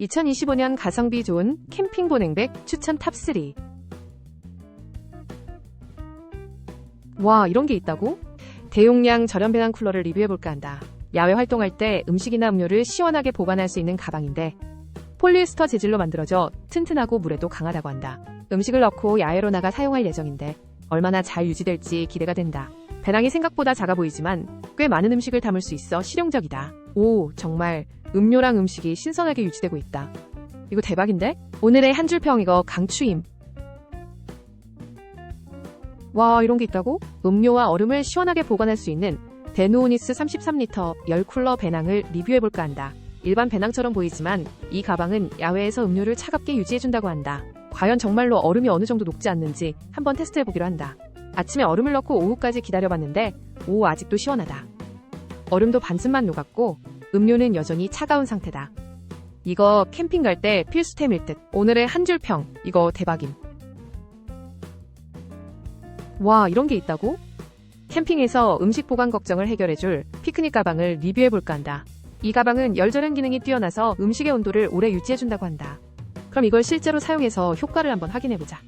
2025년 가성비 좋은 캠핑 보냉백 추천 탑3. 와, 이런 게 있다고? 대용량 저렴 배낭 쿨러를 리뷰해볼까 한다. 야외 활동할 때 음식이나 음료를 시원하게 보관할 수 있는 가방인데 폴리에스터 재질로 만들어져 튼튼하고 물에도 강하다고 한다. 음식을 넣고 야외로 나가 사용할 예정인데 얼마나 잘 유지될지 기대가 된다. 배낭이 생각보다 작아 보이지만 꽤 많은 음식을 담을 수 있어 실용적이다. 오, 정말 음료랑 음식이 신선하게 유지되고 있다. 이거 대박인데? 오늘의 한 줄평 이거 강추임. 와, 이런 게 있다고? 음료와 얼음을 시원하게 보관할 수 있는 데누오니스 33리터 열쿨러 배낭을 리뷰해볼까 한다. 일반 배낭처럼 보이지만 이 가방은 야외에서 음료를 차갑게 유지해준다고 한다. 과연 정말로 얼음이 어느 정도 녹지 않는지 한번 테스트해보기로 한다. 아침에 얼음을 넣고 오후까지 기다려봤는데 오 아직도 시원하다. 얼음도 반쯤만 녹았고 음료는 여전히 차가운 상태다. 이거 캠핑 갈 때 필수템일 듯. 오늘의 한 줄 평. 이거 대박임. 와, 이런 게 있다고? 캠핑에서 음식 보관 걱정을 해결해줄 피크닉 가방을 리뷰해볼까 한다. 이 가방은 열전행 기능이 뛰어나서 음식의 온도를 오래 유지해준다고 한다. 그럼 이걸 실제로 사용해서 효과를 한번 확인해보자.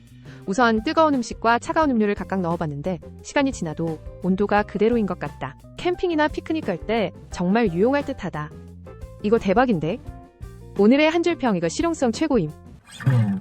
우선 뜨거운 음식과 차가운 음료를 각각 넣어봤는데 시간이 지나도 온도가 그대로인 것 같다. 캠핑이나 피크닉 갈 때 정말 유용할 듯하다. 이거 대박인데? 오늘의 한 줄 평 이거 실용성 최고임. 음.